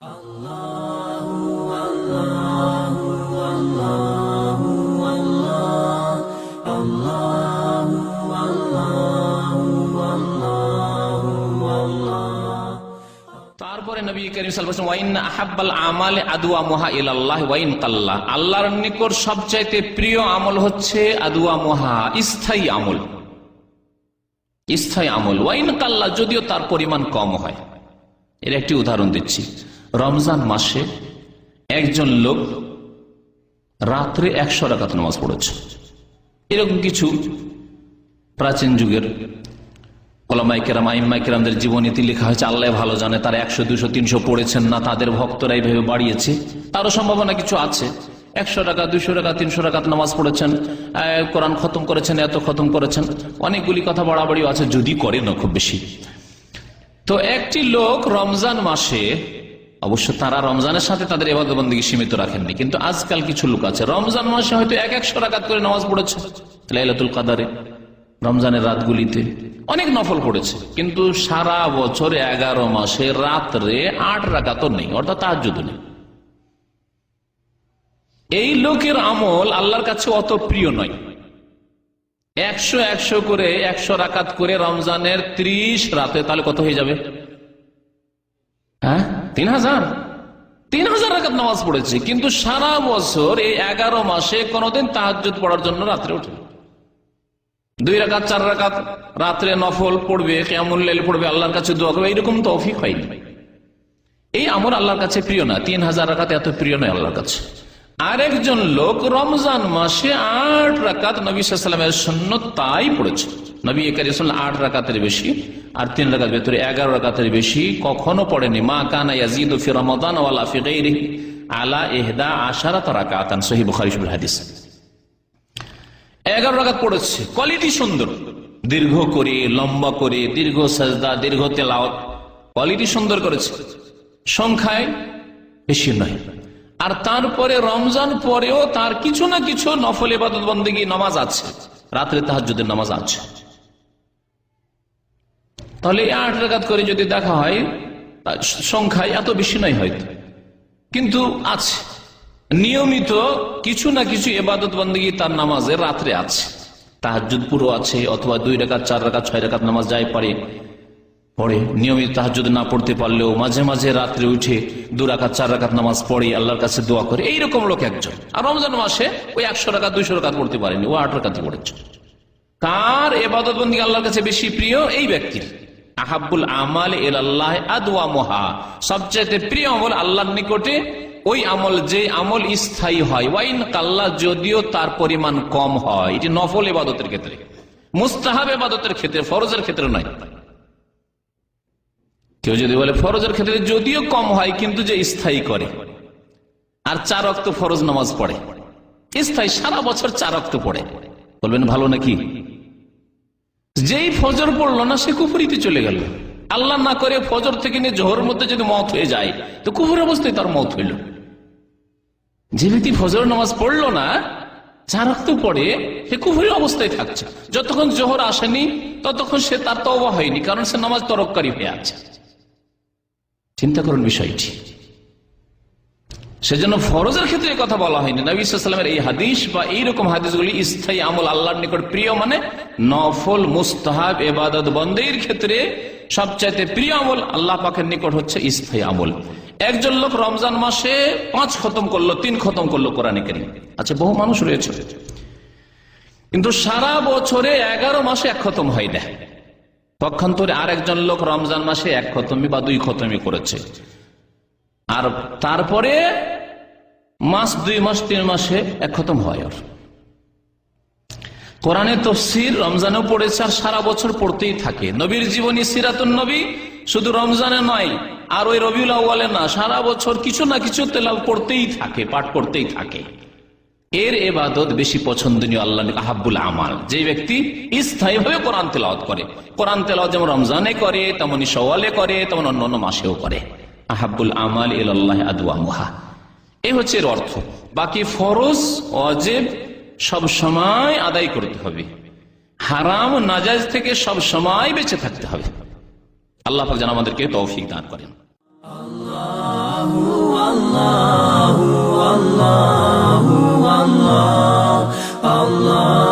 তারপরে নবী করিম আহাব্বাল আমালে আদুয়া মুহা ইলাল্লাহ ওয়াইন কাল্লা আল্লাহর নিকট সবচাইতে প্রিয় আমল হচ্ছে আদুয়া মুহা, স্থায়ী আমল। স্থায়ী আমল। ওয়াইন কাল্লা যদিও তার পরিমাণ কম হয়। এর একটি উদাহরণ দিচ্ছি। রমজান মাসে একজন লোক রাত্রে একশো রাকাত নামাজ পড়েছে। এরকম কিছু প্রাচীন যুগের ওলামাইকেরাম আইম্মাইকেরামদের জীবনীতি লেখা হয়েছে, আল্লাহ ভালো জানে, তারা একশো, দুশো, তিনশো পড়েছেন না, তাদের ভক্তরা এইভাবে বাড়িয়েছে। তারও সম্ভাবনা কিছু আছে। একশো টাকা দুশো টাকা তিনশো টাকা নামাজ পড়েছেন কোরআন খতম করেছেন, এত খতম করেছেন, অনেকগুলি কথা বাড়াবাড়িও আছে, যদি করে খুব বেশি। তো একটি লোক রমজান মাসে অবশ্য তারা রমজানের সাথে তাদের এবাদবন্দিকে সীমিত রাখেননি, কিন্তু আজকাল কিছু লোক আছে। রমজান মাসে হয়তো এক একশো রাকাত করে নামাজ পড়েছে, লাইলাতুল কাদারে, রমজানের রাতগুলিতে। অনেক নফল পড়েছে, কিন্তু সারা বছর এগারো মাসে রাত্রে আট রাকাত নেই, অর্থাৎ তার নেই। এই লোকের আমল আল্লাহর কাছে অত প্রিয় নয়। একশো একশো করে, একশো রাকাত করে রমজানের ত্রিশ রাতে তাহলে কত হয়ে যাবে? হ্যাঁ? তিন হাজার তিন হাজার রাখাত নামাজ পড়েছে, কিন্তু সারা বছর এই এগারো মাসে কোনোদিন তাহাজুদ পড়ার জন্য রাত্রে ওঠে দুই রাকাত, চার রাকাত, রাত্রে নফল পড়বে কেমন পড়বে, আল্লাহর কাছে দোয়া করবে, এইরকম তৌফিক হয়নি। এই আমল আল্লাহর কাছে প্রিয় না তিন হাজার রাখাত এত প্রিয় নয় আল্লাহর কাছে। আরেকজন লোক রমজান মাসে আট রাকাত নবী সাল্লামের সৈন্য তাই পড়েছে। নবী একারি আট রাকাতের বেশি আর তিন রাকাত ভেতরে এগারো রাকাতের বেশি কখনো পড়েনি। মা কানা ইয়াজিদ ফি রমাদান ওয়ালা ফি গায়রিহি আলা ইহদা আশারাত রাকাতান। সহিহ বুখারী শরীফ হাদিস। এগারো রাকাত পড়েছে। কোয়ালিটি সুন্দর। দীর্ঘ করে, লম্বা করে, দীর্ঘ সাজদা, দীর্ঘ তেলাওয়াত। কোয়ালিটি সুন্দর করেছে। সংখ্যায় বেশি নয়। আর তারপরে রমজান পরেও তার কিছু না কিছু নফল ইবাদত বন্দী নামাজ আছে। রাত্রে তাহাজুদের নামাজ আছে। তাহলে আট রেখাত করে যদি দেখা হয় সংখ্যায় এত বেশি নয় হয়তো। কিন্তু আছে। নিয়মিত কিছু না কিছু এবাদত বন্দী তার নামাজে রাত্রে আছে। তাহাজুদ পুরো আছে, অথবা দুই রেখাত চার রেখাত ছয় রেখাত নামাজ যাই পারে পড়ে। নিয়মিত তাহাজুদ না পড়তে পারলেও মাঝে মাঝে রাত্রে উঠে দু রাখাত চার রাখাত নামাজ পড়ে, আল্লাহর কাছে দোয়া করে। এইরকম লোক একজন। আর রমজান মাসে ওই একশো টাকা দুইশো টাকা পড়তে পারেনি। ও আট টাকাতে পড়েছে। কার এবাদত বন্দী আল্লাহর কাছে বেশি প্রিয়? এই ব্যক্তির। আহাবুল আমাল এল আল্লাহ আদওয়া মোহা সবচেয়ে প্রিয় আমল আল্লাহর নিকটে। ওই আমল যে আমল স্থায়ী হয়। ওয়াইন কাল্লা, যদিও তার পরিমাণ কম হয়। এটি নফল এবাদতের ক্ষেত্রে। মুস্তাহাব এবাদতের ক্ষেত্রে, ফরজের ক্ষেত্রে নয়। কেউ যদি বলে ফরজের ক্ষেত্রে যদিও কম হয়, কিন্তু যে স্থায়ী করে। আর চার অক্ত ফরজ নামাজ পড়ে। স্থায়ী সারা বছর চার অক্ত পড়ে। বলবেন, ভালো নাকি? যেই ফজর পড়ল না, সে কুফুরিতে চলে গেল। আল্লাহ না করে ফজর থেকে নিয়ে জোহর মধ্যে যদি মত হয়ে যায়, তো কুফুর অবস্থায় তার মত হইল। যে ব্যক্তি ফজর নামাজ পড়ল না, চার অক্ত পড়ে, সে কুফুরি অবস্থায় থাকছে। যতক্ষণ জোহর আসেনি, ততক্ষণ সে তার তবা হয়নি, কারণ সে নামাজ তরককারী হয়ে আছে। চিন্তা করুন বিষয়টি। সেজন্য ফরজের ক্ষেত্রে কথা বলা হয়নি। নবী সাল্লামের এই হাদিস বা এইরকম হাদিসগুলি স্থায়ী আমল আল্লাহর নিকট প্রিয় মানে নফল, মুস্তাহাব এবাদত বন্দের ক্ষেত্রে সবচাইতে প্রিয় আমল আল্লাহ পাকের নিকট হচ্ছে স্থায়ী আমল। একজন লোক রমজান মাসে পাঁচ খতম করল, তিন খতম করল কোরআনে কেন আচ্ছা বহু মানুষ রয়েছে। কিন্তু সারা বছরে এগারো মাসে এক খতম হয় না। পক্ষান্তরে আর একজন লোক রমজান মাসে এক খতমি বা দুই খতমি করেছে। আর তারপরে মাস, দুই মাস, তিন মাসে এক খতম হয় ওর কোরআনে তফসির রমজানেও পড়েছে আর সারা বছর পড়তেই থাকে। নবীর জীবনী সিরাতুন নবী শুধু রমজানে নয়, আর ওই রবিউল আউ্বালে না, সারা বছর কিছু না কিছু তেলাল পড়তেই থাকে, পাঠ করতেই থাকে। এর এবাদত বেশি পছন্দনীয় আল্লাহ আহাবুল আমাল। যে ব্যক্তি স্থায়ীভাবে কোরআন তেলাওয়াত করে। কোরআন তেলাওয়াত যেমন রমজানে করে তেমনই সওয়ালে করে, তেমন অন্যান্য মাসেও করে। আহাবুল আমাল এল আল্লাহ আদুয়া মুহা এই হচ্ছে এর অর্থ। বাকি ফরজ অজেব সব সময় আদায় করতে হবে। হারাম নাজাজ থেকে সব সময় বেঁচে থাকতে হবে। আল্লাহ যেন আমাদেরকে তৌফিক দান করেন। আল্লাহ আল্লাহ আল্লাহ Allah, Allah.